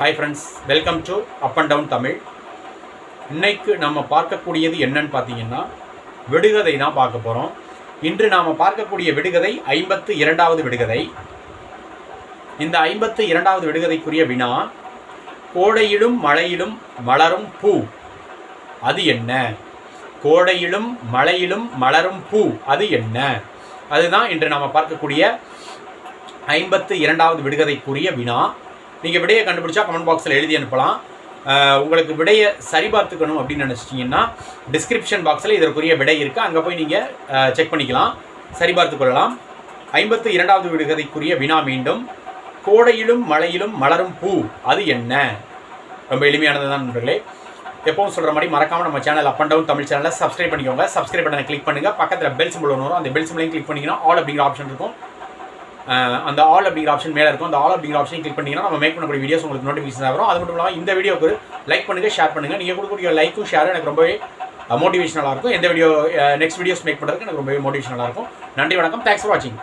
Hi friends welcome to up and down Tamil இன்றைக்கு நம்ம பார்க்கக்கூடியது என்னன்னு பார்த்தீங்கன்னா விடுகதை தான் பார்க்க போகிறோம் இன்று நாம் பார்க்கக்கூடிய விடுகதை ஐம்பத்து இரண்டாவது விடுகதை. இந்த ஐம்பத்து இரண்டாவது விடுகதைக்குரிய வினா கோடையிலும் மழையிலும் மலரும் பூ. அது என்ன? கோடையிலும் மழையிலும் மலரும் பூ. அது என்ன? அதுதான் இன்று நாம் பார்க்கக்கூடிய ஐம்பத்து இரண்டாவது விடுகதைக்குரிய வினா. நீங்கள் விடையை கண்டுபிடிச்சா கமெண்ட் பாக்ஸில் எழுதி அனுப்பலாம். உங்களுக்கு விடையை சரிபார்த்துக்கணும் அப்படின்னு நினச்சிட்டிங்கன்னா டிஸ்கிரிப்ஷன் பாக்ஸில் இதற்குரிய விடை இருக்குது அங்கே போய் நீங்கள் செக் பண்ணிக்கலாம். சரிபார்த்து கொள்ளலாம். ஐம்பத்து இரண்டாவது விடுகதைக்குரிய வினா மீண்டும் கோடையிலும் மழையிலும் மலரும் பூ அது என்ன? ரொம்ப எளிமையானது தான் நண்பர்களே. எப்பவும் சொல்கிற மாதிரி மறக்காம நம்ம channel up and down Tamil சேனலை சப்ஸ்கிரைப் பண்ணிக்கோங்க. சப்ஸ்கிரைப் பட்டனை கிளிக் பண்ணுங்கள் பக்கத்தில் பெல் சிம்பிள் ஒன்று வரும். அந்த பெல் சிம்பிளையும் கிளிக் பண்ணிங்கன்னா ஆல் அப்படிங்கிற ஆப்ஷன் இருக்கும். அந்த ஆல் அப்படிங்கிற ஆப்ஷன் மேலே இருக்கும். அந்த ஆல் அப்படிங்கிற ஆப்ஷன் கிளிக் பண்ணிங்கன்னா நம்ம மேக் பண்ணக்கூடிய வீடியோஸ் உங்களுக்கு நோட்டிஃபிகேஷன் வரும். அது மட்டும் இல்லாமல் இந்த வீடியோக்கு லைக் பண்ணுங்கள் ஷேர் பண்ணுங்கள் நீங்கள் கொடுக்கக்கூடிய லைக்கும் ஷேரும் எனக்கு ரொம்பவே மோட்டிவேஷனலாக இருக்கும். எந்த வீடியோ நெக்ஸ்ட் வீடியோஸ் மேக் பண்ணுறதுக்கு எனக்கு ரொம்பவே மோட்டிவேஷனலாக இருக்கும். நன்றி வணக்கம். தேங்க்ஸ் ஃபார் வாட்சிங்